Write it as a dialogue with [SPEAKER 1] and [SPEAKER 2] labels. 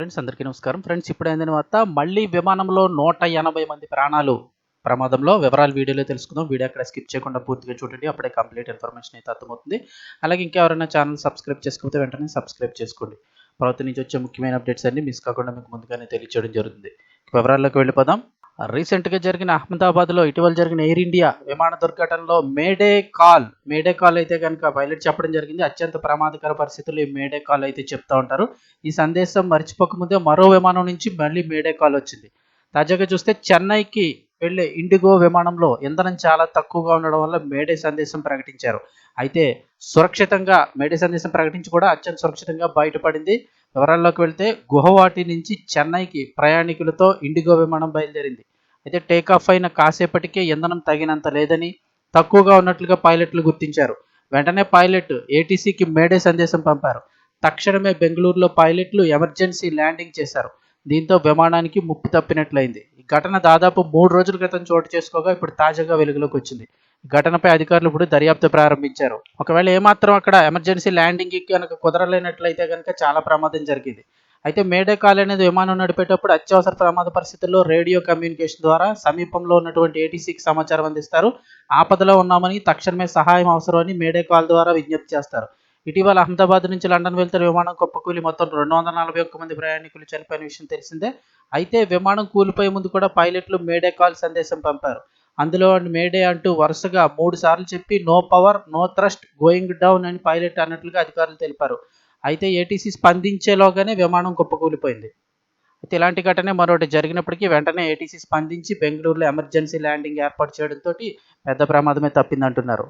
[SPEAKER 1] Friends అందరికీ నమస్కారం. Friends ఇప్పుడు అయిన వార్త మళ్ళీ విమానంలో నూట ఎనభై మంది ప్రాణాలు ప్రమాదంలో వివరాలు వీడియోలో తెలుసుకుందాం. వీడియో అక్కడ స్కిప్ చేయకుండా పూర్తిగా చూడండి. అప్పుడే కంప్లీట్ ఇన్ఫర్మేషన్ అయితే అర్థమవుతుంది. అలాగే ఇంకెవరైనా ఛానల్ సబ్స్క్రైబ్ చేసుకోకపోతే వెంటనే సబ్స్క్రైబ్ చేసుకోండి. ప్రభుత్వం నుంచి వచ్చే ముఖ్యమైన అప్డేట్స్ అన్ని మిస్ కాకుండా మీకు ముందుగానే తెలియచేయడం జరుగుతుంది. వివరాల్లోకి వెళ్ళిపోదాం. రీసెంట్గా జరిగిన అహ్మదాబాద్లో ఇటీవల జరిగిన ఎయిర్ ఇండియా విమాన దుర్ఘటనలో మేడే కాల్ మేడే కాల్ అయితే కనుక పైలట్ చెప్పడం జరిగింది. అత్యంత ప్రమాదకర పరిస్థితుల్లో ఈ మేడే కాల్ అయితే చెప్తూ ఉంటారు. ఈ సందేశం మర్చిపోకముందే మరో విమానం నుంచి మళ్ళీ మేడే కాల్ వచ్చింది. తాజాగా చూస్తే చెన్నైకి వెళ్ళే ఇండిగో విమానంలో ఇంధనం చాలా తక్కువగా ఉండడం వల్ల మేడే సందేశం ప్రకటించారు. అయితే సురక్షితంగా మేడే సందేశం ప్రకటించి కూడా అత్యంత సురక్షితంగా బయటపడింది. వివరాల్లోకి వెళ్తే గుహవాటి నుంచి చెన్నైకి ప్రయాణికులతో ఇండిగో విమానం బయలుదేరింది. అయితే టేకాఫ్ అయిన కాసేపటికే ఇంధనం తగినంత లేదని తక్కువగా ఉన్నట్లుగా పైలట్లు గుర్తించారు. వెంటనే పైలట్ ఏటీసీకి మేడే సందేశం పంపారు. తక్షణమే బెంగళూరులో పైలట్లు ఎమర్జెన్సీ ల్యాండింగ్ చేశారు. దీంతో విమానానికి ముప్పు తప్పినట్లయింది. ఈ ఘటన దాదాపు మూడు రోజుల క్రితం చోటు చేసుకోగా ఇప్పుడు తాజాగా వెలుగులోకి వచ్చింది. ఘటనపై అధికారులు ఇప్పుడు దర్యాప్తు ప్రారంభించారు. ఒకవేళ ఏమాత్రం అక్కడ ఎమర్జెన్సీ ల్యాండింగ్కి కనుక కుదరలేనట్లయితే కనుక చాలా ప్రమాదం జరిగింది. అయితే మేడే కాల్ అనేది విమానం నడిపేటప్పుడు అత్యవసర ప్రమాద పరిస్థితుల్లో రేడియో కమ్యూనికేషన్ ద్వారా సమీపంలో ఉన్నటువంటి ఏటీసీకి సమాచారం అందిస్తారు. ఆపదలో ఉన్నామని తక్షణమే సహాయం అవసరమని మేడే కాల్ ద్వారా విజ్ఞప్తి చేస్తారు. ఇటీవల అహ్మదాబాద్ నుంచి లండన్ వెళ్తున్న విమానం కుప్పకూలి మొత్తం రెండు వందల నలభై ఒక్క మంది ప్రయాణికులు చనిపోయిన విషయం తెలిసిందే. అయితే విమానం కూలిపోయే ముందు కూడా పైలట్లు మేడే కాల్ సందేశం పంపారు. అందులో మేడే అంటూ వరుసగా మూడు సార్లు చెప్పి no power no thrust going down అని పైలట్ అన్నట్లుగా అధికారులు తెలిపారు. అయితే ఏటీసీ స్పందించేలోగానే విమానం కుప్పకూలిపోయింది. అయితే ఇలాంటి ఘటన మరొకటి జరిగినప్పటికీ వెంటనే ఏటీసీ స్పందించి బెంగళూరులో ఎమర్జెన్సీ ల్యాండింగ్ ఏర్పాటు చేయడంతో పెద్ద ప్రమాదమే తప్పిందంటున్నారు.